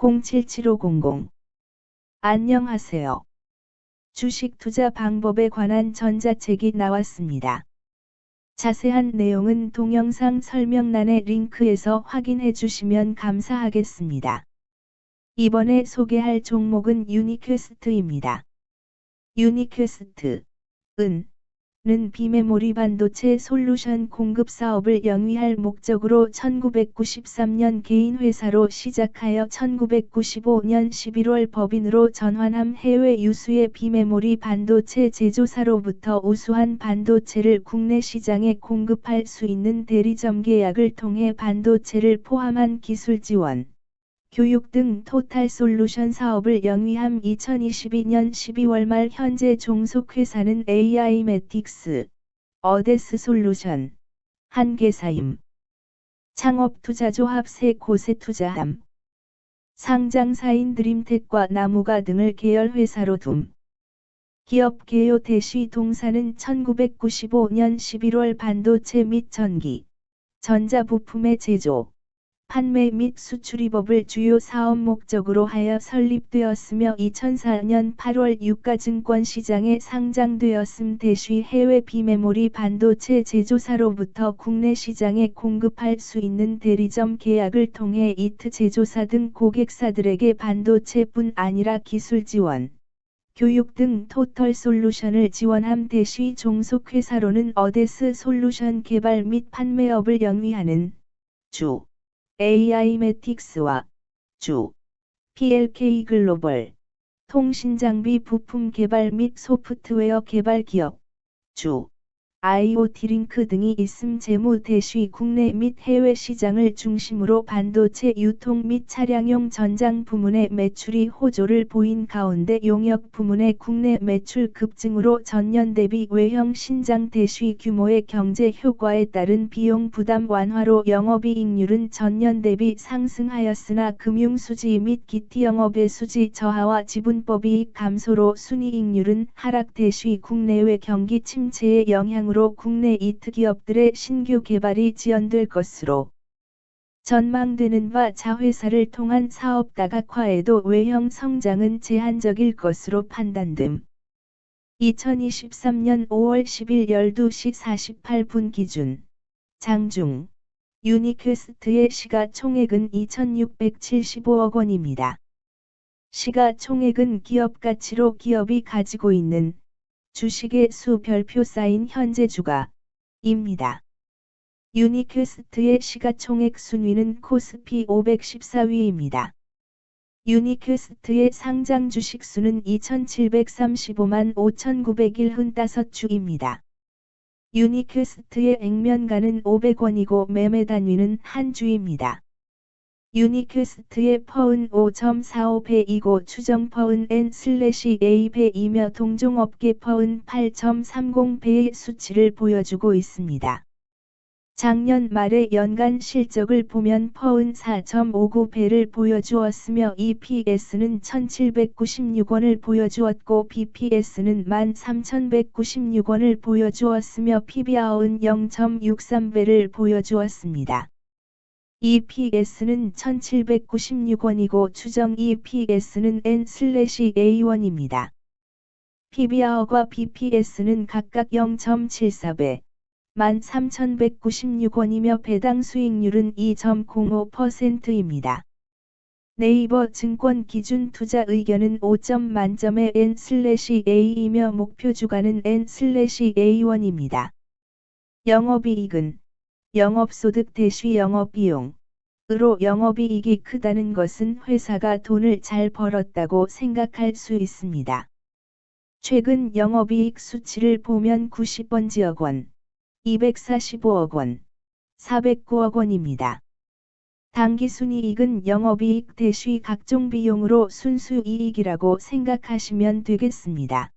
077500 안녕하세요. 주식 투자 방법에 관한 전자책이 나왔습니다. 자세한 내용은 동영상 설명란의 링크에서 확인해 주시면 감사하겠습니다. 이번에 소개할 종목은 유니퀘스트입니다. 유니퀘스트, 은, 는 비메모리 반도체 솔루션 공급 사업을 영위할 목적으로 1993년 개인 회사로 시작하여 1995년 11월 법인으로 전환함 해외 유수의 비메모리 반도체 제조사로부터 우수한 반도체를 국내 시장에 공급할 수 있는 대리점 계약을 통해 반도체를 포함한 기술 지원, 교육 등 토탈 솔루션 사업을 영위함 2022년 12월 말 현재 종속회사는 AI 매틱스, 어데스 솔루션, 한계사임, 창업투자조합 세 곳에 투자함, 상장사인 드림텍과 나무가 등을 계열회사로 둠. 기업 개요 대시 동사는 1995년 11월 반도체 및 전기, 전자부품의 제조, 판매 및 수출이 법을 주요 사업 목적으로 하여 설립되었으며 2004년 8월 유가 증권 시장에 상장되었음 대쉬 해외 비메모리 반도체 제조사로부터 국내 시장에 공급할 수 있는 대리점 계약을 통해 이트 제조사 등 고객사들에게 반도체뿐 아니라 기술 지원, 교육 등 토털 솔루션을 지원함 대쉬 종속회사로는 어데스 솔루션 개발 및 판매업을 영위하는 주 AI 매틱스와 주 PLK 글로벌 통신장비 부품 개발 및 소프트웨어 개발 기업 주 IoT 링크 등이 있음 재무 대쉬 국내 및 해외 시장을 중심으로 반도체 유통 및 차량용 전장 부문의 매출이 호조를 보인 가운데 용역 부문의 국내 매출 급증으로 전년 대비 외형 신장 대쉬 규모의 경제 효과에 따른 비용 부담 완화로 영업이익률은 전년 대비 상승하였으나 금융 수지 및 기티 영업의 수지 저하와 지분법이익 감소로 순이익률은 하락 대쉬 국내외 경기 침체의 영향 으로 국내 이트 기업들의 신규 개발이 지연될 것으로 전망되는 바 자회사를 통한 사업 다각화에도 외형 성장은 제한적일 것으로 판단됨. 2023년 5월 10일 12시 48분 기준 장중 유니퀘스트의 시가총액은 2675억 원입니다. 시가총액은 기업 가치로 기업이 가지고 있는 주식의 수 별표 쌓인 현재 주가입니다. 유니퀘스트의 시가총액 순위는 코스피 514위입니다. 유니퀘스트의 상장 주식 수는 2735만 5901흔5주입니다. 유니퀘스트의 액면가는 500원이고 매매 단위는 한 주입니다. 유니퀘스트의 퍼은 5.45배이고 추정 퍼은 N/A배이며 동종업계 퍼은 8.30배의 수치를 보여주고 있습니다. 작년 말의 연간 실적을 보면 퍼은 4.59배를 보여주었으며 EPS는 1796원을 보여주었고 BPS는 13,196원을 보여주었으며 PBR은 0.63배를 보여주었습니다. EPS는 1796원이고 추정 EPS는 N/A1입니다. PBR과 BPS는 각각 0.74배, 13,196원이며 배당 수익률은 2.05%입니다. 네이버 증권 기준 투자 의견은 5점 만점의 N/A이며 목표 주가는 N/A1입니다. 영업이익은 영업소득 대시 영업비용. 으로 영업이익이 크다는 것은 회사가 돈을 잘 벌었다고 생각할 수 있습니다. 최근 영업이익 수치를 보면 90번 지억 원, 245억 원, 409억 원입니다. 당기순이익은 영업이익 대시 각종 비용으로 순수이익이라고 생각하시면 되겠습니다.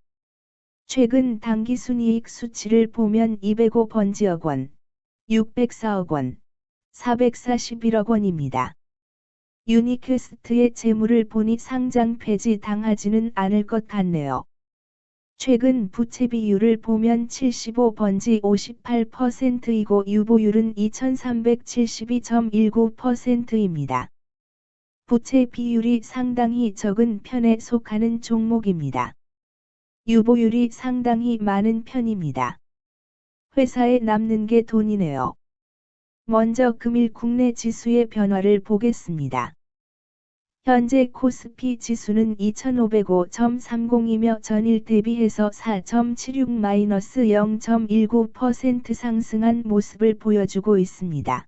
최근 당기순이익 수치를 보면 205번지억 원, 604억 원, 441억 원입니다. 유니퀘스트의 재물을 보니 상장 폐지 당하지는 않을 것 같네요. 최근 부채 비율을 보면 75번지 58%이고 유보율은 2372.19%입니다. 부채 비율이 상당히 적은 편에 속하는 종목입니다. 유보율이 상당히 많은 편입니다. 회사에 남는 게 돈이네요. 먼저 금일 국내 지수의 변화를 보겠습니다. 현재 코스피 지수는 2505.30이며 전일 대비해서 4.76-0.19% 상승한 모습을 보여주고 있습니다.